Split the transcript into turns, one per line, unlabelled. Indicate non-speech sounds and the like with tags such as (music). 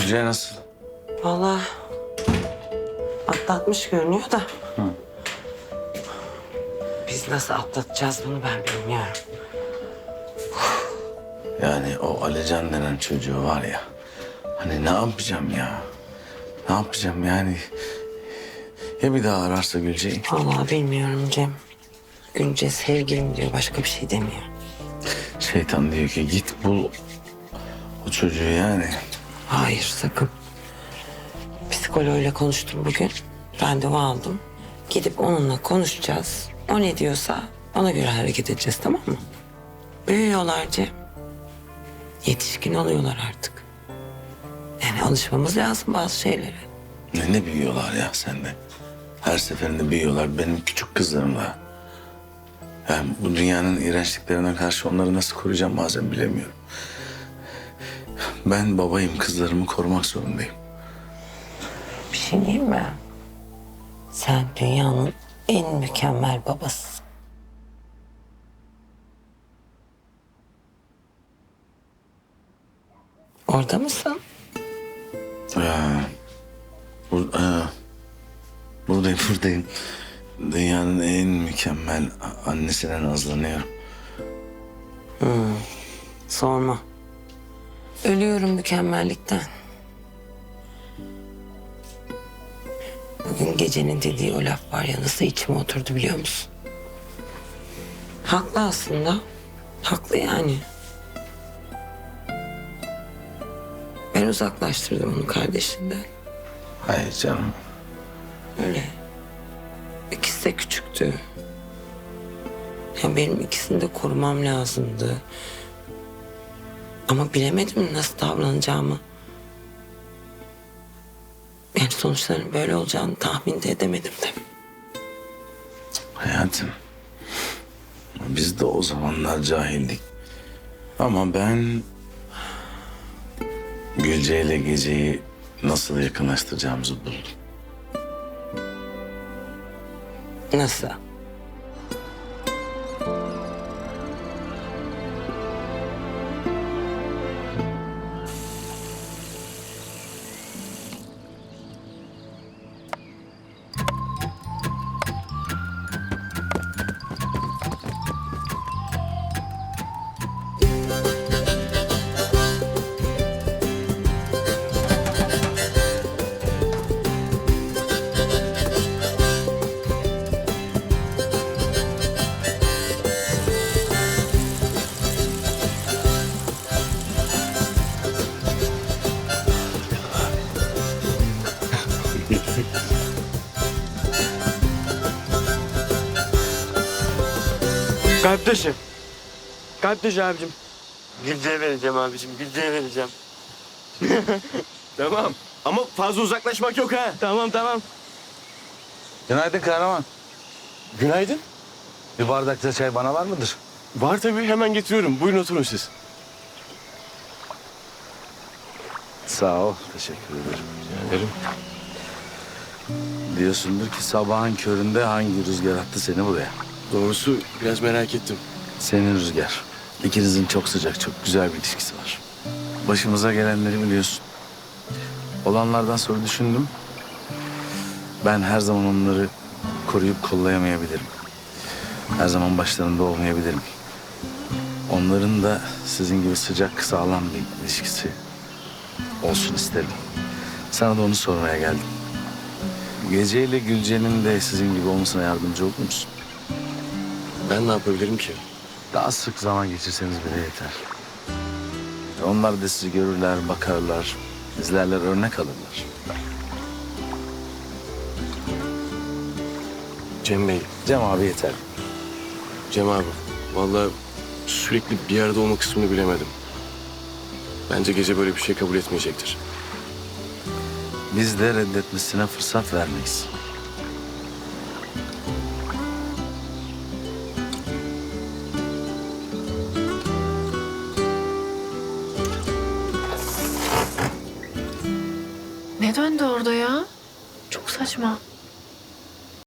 Gülce nasıl?
Vallahi atlatmış görünüyor da. Biz nasıl atlatacağız bunu ben bilmiyorum.
Yani o Alican denen çocuğu var ya. Hani ne yapacağım ya? Ne yapacağım yani? Ya bir daha ararsa Gülce'yi?
Vallahi bilmiyorum Cem. Günce sevgilim diyor başka bir şey demiyor.
Şeytan diyor ki git bul o çocuğu yani.
Hayır sakın. Psikoloğuyla konuştum bugün. Randevu aldım. Gidip onunla konuşacağız. O ne diyorsa ona göre hareket edeceğiz tamam mı? Büyüyorlar Cem. Yetişkin oluyorlar artık. Yani alışmamız lazım bazı şeylere.
Ne, ne büyüyorlar ya sende? Her seferinde büyüyorlar benim küçük kızlarımla. Yani bu dünyanın iğrençliklerine karşı onları nasıl koruyacağım bazen bilemiyorum. Ben babayım kızlarımı korumak zorundayım.
Bir şey diyeyim mi? Sen dünyanın en mükemmel babasısın. Orada mısın?
Ya, bur ha, buradayım (laughs) buradayım. Dünyanın en mükemmel annesine nazlanıyorum.
Sorma. Ölüyorum mükemmellikten. Bugün gecenin dediği o laf var ya nasıl içime oturdu biliyor musun? Haklı aslında. Haklı yani. Ben uzaklaştırdım onu kardeşinden.
Hayır canım.
Öyle. İkisi de küçüktü. Ya benim ikisini de korumam lazımdı. Ama bilemedim nasıl davranacağımı. Yani sonuçların böyle olacağını tahmin de edemedim tabii.
Hayatım. Biz de o zamanlar cahildik. Ama ben Gülce ile geceyi nasıl yakınlaştıracağımızı buldum.
Nasıl?
Kalp dışı abicim. Gülce'ye vereceğim abicim. Gülce'ye vereceğim. (laughs)
Tamam. Ama fazla uzaklaşmak yok ha.
Tamam tamam.
Günaydın kahraman.
Günaydın.
Bir bardakta çay bana var mıdır?
Var tabii hemen getiriyorum. Buyurun oturun siz.
Sağ ol. Teşekkür ederim.
Ederim.
Diyorsundur ki sabahın köründe hangi rüzgar attı seni buraya?
Doğrusu biraz merak ettim.
Senin rüzgar. İkinizin çok sıcak, çok güzel bir ilişkisi var. Başımıza gelenleri biliyorsun. Olanlardan sonra düşündüm. Ben her zaman onları koruyup kollayamayabilirim. Her zaman başlarında olmayabilirim. Onların da sizin gibi sıcak, sağlam bir ilişkisi olsun isterim. Sana da onu sormaya geldim. Gece ile Gülce'nin de sizin gibi olmasına yardımcı olur musun?
Ben ne yapabilirim ki?
Daha sık zaman geçirseniz bile yeter. Onlar da sizi görürler, bakarlar, izlerler, örnek alırlar.
Cem Bey,
Cem abi yeter.
Cem abi. Vallahi sürekli bir arada olma kısmını bilemedim. Bence gece böyle bir şey kabul etmeyecektir.
Biz de reddetmesine fırsat vermeyiz.
Döndü orada ya? Çok saçma.